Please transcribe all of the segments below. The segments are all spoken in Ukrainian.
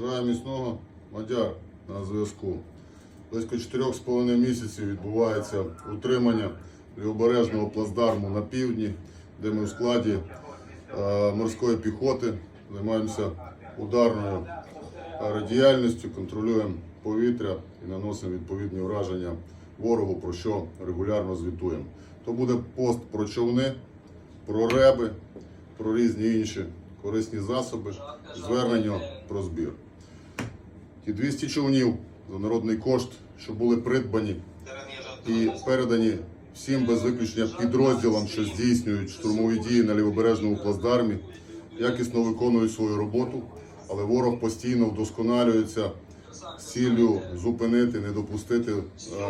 Бажаю міцного мадяр на зв'язку. Близько 4,5 місяців відбувається утримання лівобережного плацдарму на півдні, де ми у складі е, морської піхоти займаємося ударною радіяльністю, контролюємо повітря і наносимо відповідні враження ворогу, про що регулярно звітуємо. То буде пост про човни, про реби, про різні інші корисні засоби, звернення про збір. Ті 200 човнів за народний кошт, що були придбані і передані всім без виключення підрозділам, що здійснюють штурмові дії на лівобережному плацдармі, якісно виконують свою роботу, але ворог постійно вдосконалюється з ціллю зупинити, не допустити е,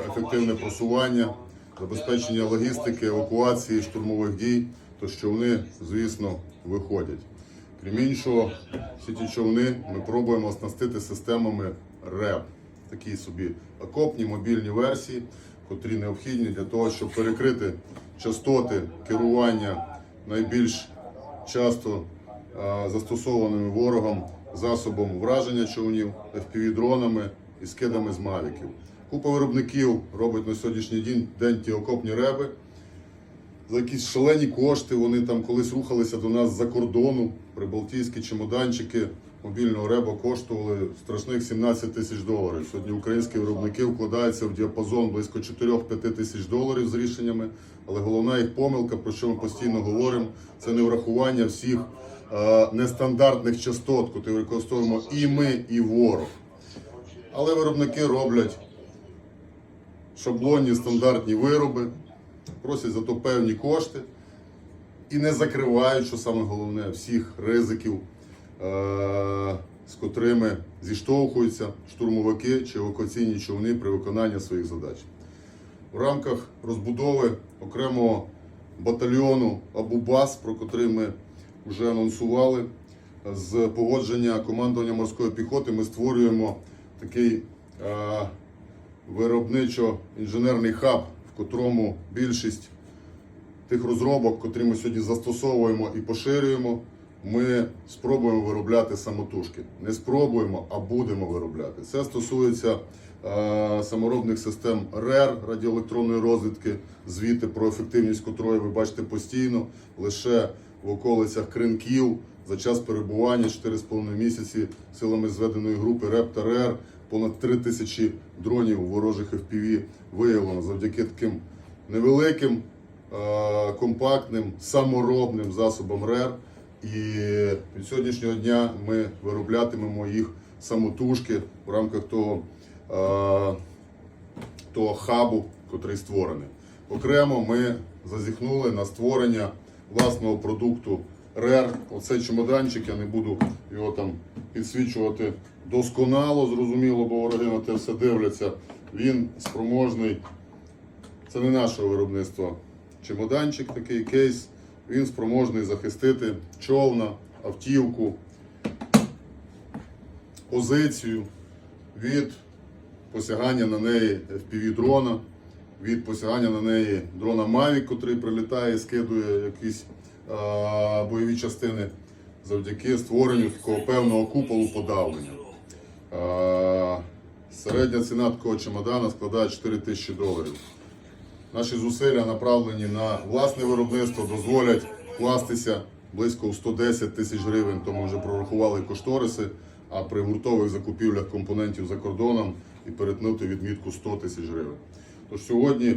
ефективне просування, забезпечення логістики, евакуації штурмових дій, то човни, звісно, виходять. Крім іншого, всі ті човни ми пробуємо оснастити системами РЕБ, такі собі окопні мобільні версії, котрі необхідні для того, щоб перекрити частоти керування найбільш часто застосованими ворогом засобом враження човнів, FPV-дронами і скидами з мавіків. Купа виробників робить на сьогоднішній день ті окопні реби. За якісь шалені кошти вони там колись рухалися до нас з-за кордону. Прибалтійські чемоданчики мобільного реба коштували страшних 17 тисяч доларів. Сьогодні українські виробники вкладаються в діапазон близько 4-5 тисяч доларів з рішеннями. Але головна їх помилка, про що ми постійно говоримо, це не врахування всіх е, нестандартних частот, які використовуємо і ми, і ворог. Але виробники роблять шаблонні стандартні вироби, просять за то певні кошти і не закривають, що саме головне, всіх ризиків, е- з котрими зіштовхуються штурмовики чи евакуаційні човни при виконанні своїх задач. В рамках розбудови окремого батальйону Абубас, про котрий ми вже анонсували, з погодження командування морської піхоти ми створюємо такий е- виробничо-інженерний хаб, котрому більшість тих розробок, котрі ми сьогодні застосовуємо і поширюємо, ми спробуємо виробляти самотужки. Не спробуємо, а будемо виробляти. Це стосується е, саморобних систем РЕР радіоелектронної розвідки, звіти про ефективність котрої ви бачите постійно, лише в околицях кринків за час перебування 4,5 місяці силами зведеної групи РЕП та РЕР понад 3 тисячі дронів ворожих FPV виявлено завдяки таким невеликим, е, компактним, саморобним засобам РЕР. І від сьогоднішнього дня ми вироблятимемо їх самотужки в рамках того, е, того хабу, котрий створений. Окремо ми зазіхнули на створення власного продукту РЕР. Оцей чемоданчик, я не буду його там підсвічувати досконало, зрозуміло, бо вороги на те все дивляться. Він спроможний, це не нашого виробництва. Чемоданчик, такий кейс, він спроможний захистити човна, автівку, позицію від посягання на неї FPV-дрона, від посягання на неї дрона Mavic, котрий прилітає і скидує якісь а, бойові частини завдяки створенню такого певного куполу подавлення. Середня ціна такого чемодана складає 4 тисячі доларів. Наші зусилля направлені на власне виробництво, дозволять вкластися близько в 110 тисяч гривень, тому вже прорахували кошториси, а при гуртових закупівлях компонентів за кордоном і перетнути відмітку 100 тисяч гривень. Тож сьогодні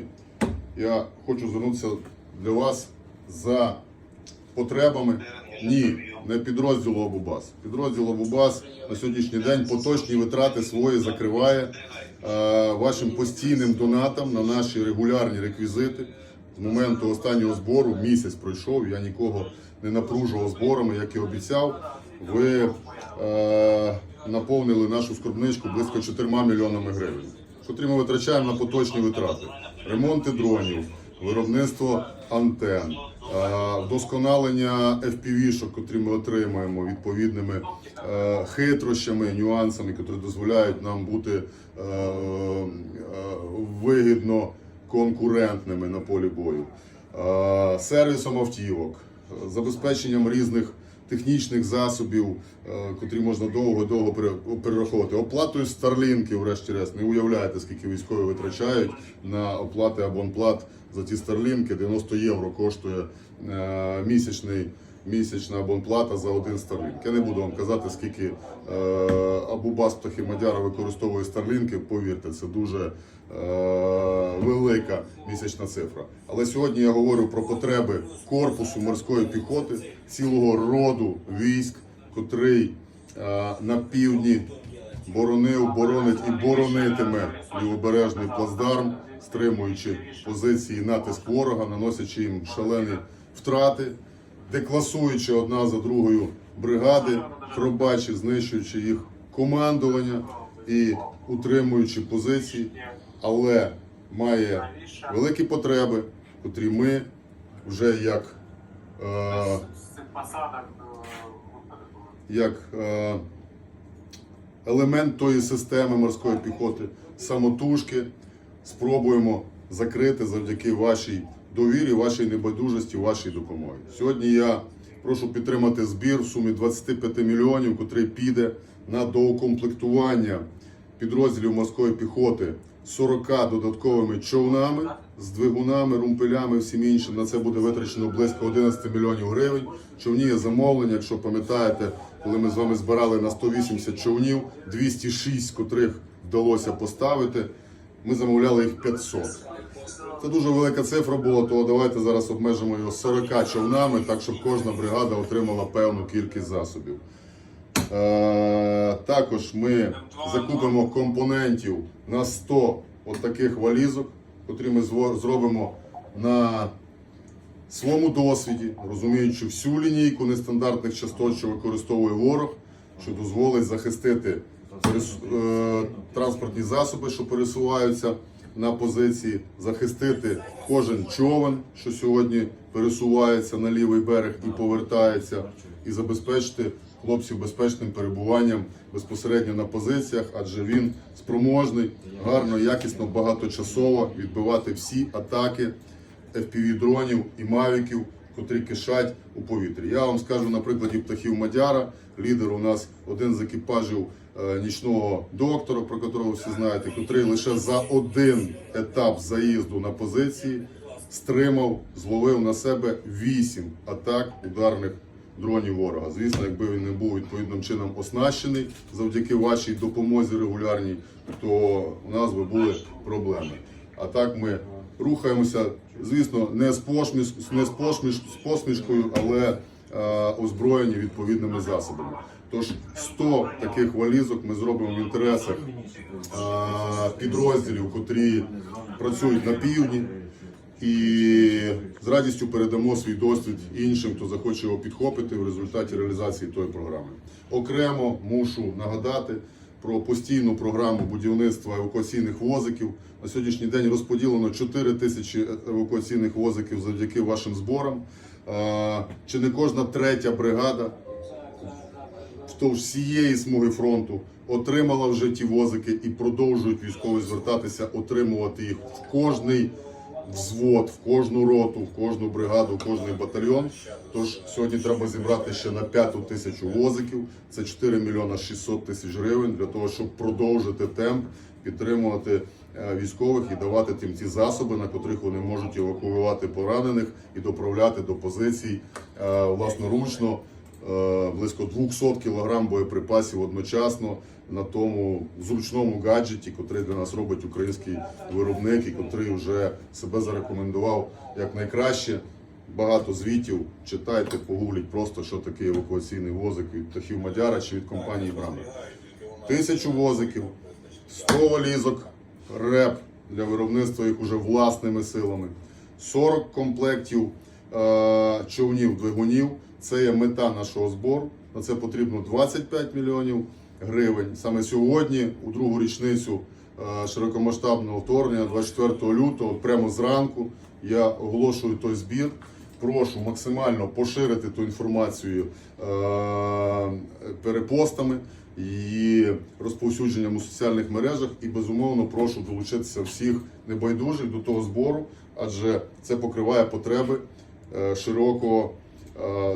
я хочу звернутися для вас за потребами. Ні, не підрозділу Абубас. Підрозділ Абубас на сьогоднішній день поточні витрати свої закриває е, вашим постійним донатам на наші регулярні реквізити. З моменту останнього збору місяць пройшов. Я нікого не напружував зборами, як і обіцяв. Ви е, наповнили нашу скарбничку близько 4 мільйонами гривень, котрі ми витрачаємо на поточні витрати, ремонти дронів, виробництво антен, вдосконалення FPV-шок, котрі ми отримаємо відповідними е, хитрощами, нюансами, які дозволяють нам бути е, е, вигідно конкурентними на полі бою, сервісом автівок, забезпеченням різних технічних засобів, е, котрі можна довго-довго пере- перераховувати. Оплатою старлінків, врешті-решт, не уявляєте, скільки військові витрачають на оплати абонплат за ті старлінки. 90 євро коштує е, місячний. Місячна абонплата за один Starlink. Я не буду вам казати, скільки е, Абубас Птахи Мадяра використовує Starlink, повірте, це дуже велика місячна цифра. Але сьогодні я говорю про потреби корпусу морської піхоти, цілого роду військ, котрий е, на півдні боронив, боронить і боронитиме лівобережний плацдарм, стримуючи позиції натиск ворога, наносячи їм шалені втрати, декласуючи одна за другою бригади, хробачі, знищуючи їх командування і утримуючи позиції, але має великі потреби, котрі ми вже як, е, як е, елемент тої системи морської піхоти, самотужки спробуємо закрити завдяки вашій довірі, вашій небайдужості, вашій допомогі. Сьогодні я прошу підтримати збір в сумі 25 мільйонів, котрий піде на доукомплектування підрозділів морської піхоти 40 додатковими човнами з двигунами, румпелями, всім іншим. На це буде витрачено близько 11 мільйонів гривень. Човні є замовлення, якщо пам'ятаєте, коли ми з вами збирали на 180 човнів, 206 котрих вдалося поставити. Ми замовляли їх 500. Це дуже велика цифра була, то давайте зараз обмежимо його 40 човнами, так щоб кожна бригада отримала певну кількість засобів. Е, також ми закупимо компонентів на 100 от таких валізок, котрі ми зробимо на своєму досвіді, розуміючи всю лінійку нестандартних частот, що використовує ворог, що дозволить захистити е, транспортні засоби, що пересуваються на позиції, захистити кожен човен, що сьогодні пересувається на лівий берег і повертається, і забезпечити хлопців безпечним перебуванням безпосередньо на позиціях, адже він спроможний гарно, якісно, багаточасово відбивати всі атаки FPV-дронів і мавіків, котрі кишать у повітрі. Я вам скажу на прикладі птахів Мадяра. Лідер у нас один з екіпажів е, нічного доктора, про котрого всі знаєте, котрий лише за один етап заїзду на позиції стримав, зловив на себе вісім атак ударних дронів ворога. Звісно, якби він не був відповідним чином оснащений завдяки вашій допомозі регулярній, то у нас би були проблеми. А так ми рухаємося, звісно, не з посміш, не з посміш, з посмішкою, але е, озброєні відповідними засобами. Тож 100 таких валізок ми зробимо в інтересах е, підрозділів, котрі працюють на півдні. І з радістю передамо свій досвід іншим, хто захоче його підхопити в результаті реалізації тої програми. Окремо мушу нагадати про постійну програму будівництва евакуаційних возиків. На сьогоднішній день розподілено 4 тисячі евакуаційних возиків завдяки вашим зборам. Чи не кожна третя бригада вздовж всієї смуги фронту отримала вже ті возики і продовжують військові звертатися, отримувати їх в кожний взвод, в кожну роту, в кожну бригаду, в кожний батальйон. Тож сьогодні треба зібрати ще на п'яту тисячу возиків. Це 4 мільйона 600 тисяч гривень для того, щоб продовжити темп, підтримувати е, військових і давати тим ті засоби, на котрих вони можуть евакуювати поранених і доправляти до позицій е, власноручно е, близько 200 кг боєприпасів одночасно на тому зручному гаджеті, котрий для нас робить український виробник і котрий вже себе зарекомендував як найкраще. Багато звітів читайте, погугліть просто, що таке евакуаційний возик від птахів Мадяра чи від компанії Брамер. Тисячу возиків, 100 валізок, реп для виробництва їх уже власними силами, 40 комплектів е, човнів двигунів. Це є мета нашого збору. На це потрібно 25 мільйонів гривень. Саме сьогодні, у другу річницю е, широкомасштабного вторгнення, 24 лютого, прямо зранку, я оголошую той збір. Прошу максимально поширити ту інформацію е, перепостами і розповсюдженням у соціальних мережах. І безумовно прошу долучитися всіх небайдужих до того збору, адже це покриває потреби е, широкого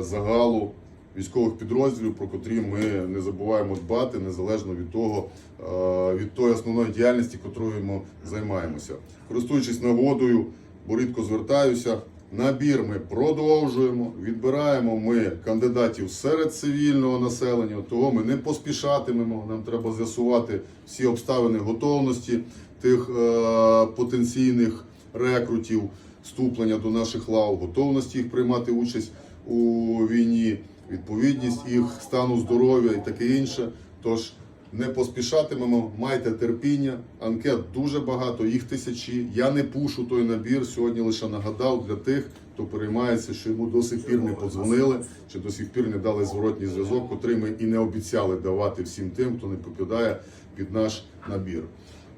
загалу військових підрозділів, про котрі ми не забуваємо дбати незалежно від того, е, від тої основної діяльності, котрою ми займаємося. Користуючись нагодою, бо рідко звертаюся. Набір ми продовжуємо. Відбираємо ми кандидатів серед цивільного населення. Того ми не поспішатимемо. Нам треба з'ясувати всі обставини готовності тих е, потенційних рекрутів, вступлення до наших лав, готовності їх приймати участь у війні, відповідність їх стану здоров'я і таке інше. Тож не поспішатимемо, майте терпіння. Анкет дуже багато, їх тисячі. Я не пушу той набір. Сьогодні лише нагадав для тих, хто переймається, що йому до сих пір не подзвонили, чи до сих пір не дали зворотній зв'язок, котрий ми і не обіцяли давати всім тим, хто не попадає під наш набір.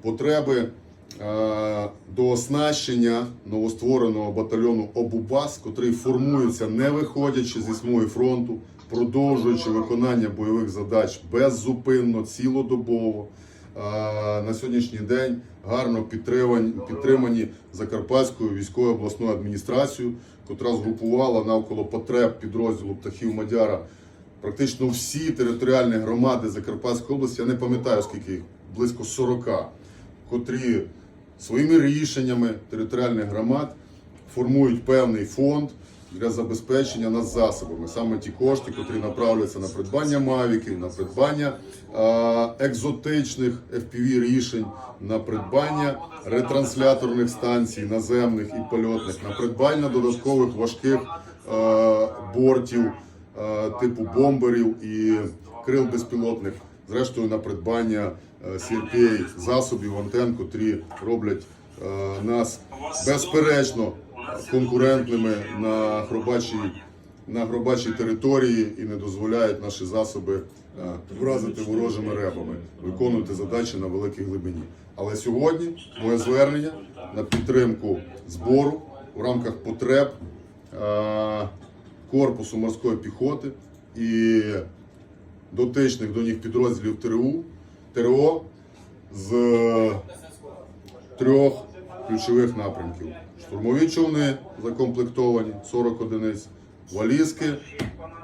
Потреби до оснащення новоствореного батальйону Обубас, котрий формується не виходячи зі смуги фронту, продовжуючи виконання бойових задач беззупинно, цілодобово. Е, На сьогоднішній день гарно підтримані Закарпатською військовою обласною адміністрацією, котра згрупувала навколо потреб підрозділу птахів Мадяра практично всі територіальні громади Закарпатської області. Я не пам'ятаю скільки їх близько 40, котрі своїми рішеннями територіальних громад формують певний фонд для забезпечення нас засобами. Саме ті кошти, котрі направляться на придбання мавіків, на придбання екзотичних FPV рішень, на придбання ретрансляторних станцій наземних і польотних, на придбання додаткових важких бортів типу бомберів і крил безпілотних, зрештою на придбання е, засобів антен, котрі роблять е, нас безперечно конкурентними на хробачій на гробачій території і не дозволяють наші засоби е, вразити ворожими ребами, виконувати задачі на великій глибині. Але сьогодні моє звернення на підтримку збору в рамках потреб корпусу морської піхоти і дотичних до них підрозділів ТРУ, ТРО з трьох ключових напрямків: штурмові човни закомплектовані 40 одиниць, валізки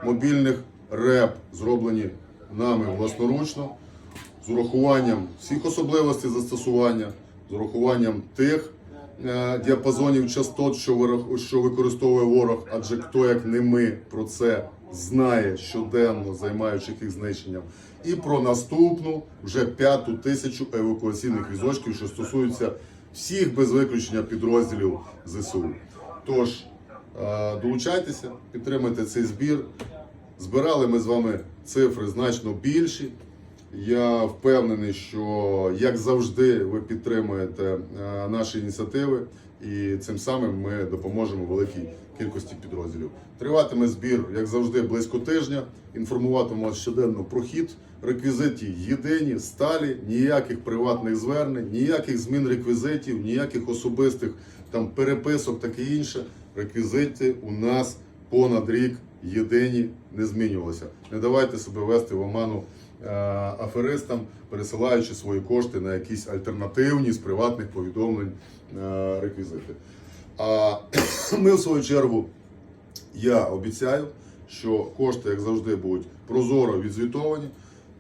мобільних РЕП зроблені нами власноручно, з урахуванням всіх особливостей застосування, з урахуванням тих е, діапазонів частот, що, використовує ворог, адже хто як не ми про це знає щоденно, займаючись їх знищенням, і про наступну вже п'яту тисячу евакуаційних візочків, що стосуються всіх без виключення підрозділів ЗСУ. Тож е, долучайтеся, підтримайте цей збір. Збирали ми з вами цифри значно більші. Я впевнений, що як завжди ви підтримуєте е, наші ініціативи, і цим самим ми допоможемо великій кількості підрозділів. Триватиме збір, як завжди, близько тижня. Інформуватиму вас щоденно про хід. Реквізиті єдині, сталі, ніяких приватних звернень, ніяких змін реквізитів, ніяких особистих там переписок, таке інше. Реквізити у нас понад рік єдині не змінювалися. Не давайте себе вести в оману аферистам, пересилаючи свої кошти на якісь альтернативні з приватних повідомлень е, реквізити. А ми, в свою чергу, я обіцяю, що кошти, як завжди, будуть прозоро відзвітовані.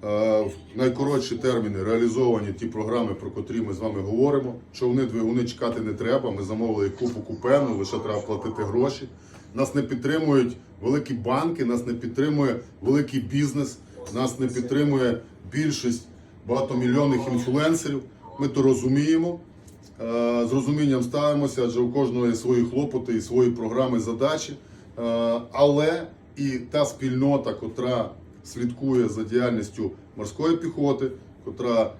Е, В найкоротші терміни реалізовані ті програми, про котрі ми з вами говоримо. Човни, двигуни чекати не треба. Ми замовили купу купену, лише треба платити гроші. Нас не підтримують великі банки, нас не підтримує великий бізнес, нас не підтримує більшість багатомільйонних інфлюенсерів. Ми то розуміємо. Е, З розумінням ставимося, адже у кожного є свої хлопоти і свої програми, задачі. Е, Але і та спільнота, котра слідкує за діяльністю морської піхоти, котра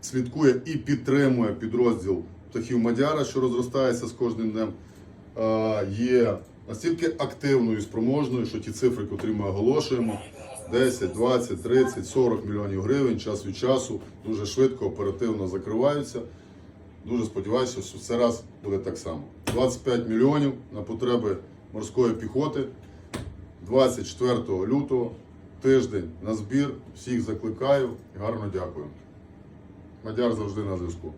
слідкує і підтримує підрозділ птахів Мадяра, що розростається з кожним днем, е, є настільки активною і спроможною, що ті цифри, котрі ми оголошуємо, 10, 20, 30, 40 мільйонів гривень час від часу дуже швидко, оперативно закриваються. Дуже сподіваюся, що це раз буде так само. 25 мільйонів на потреби морської піхоти. 24 лютого тиждень на збір. Всіх закликаю гарно дякую. Мадяр завжди на зв'язку.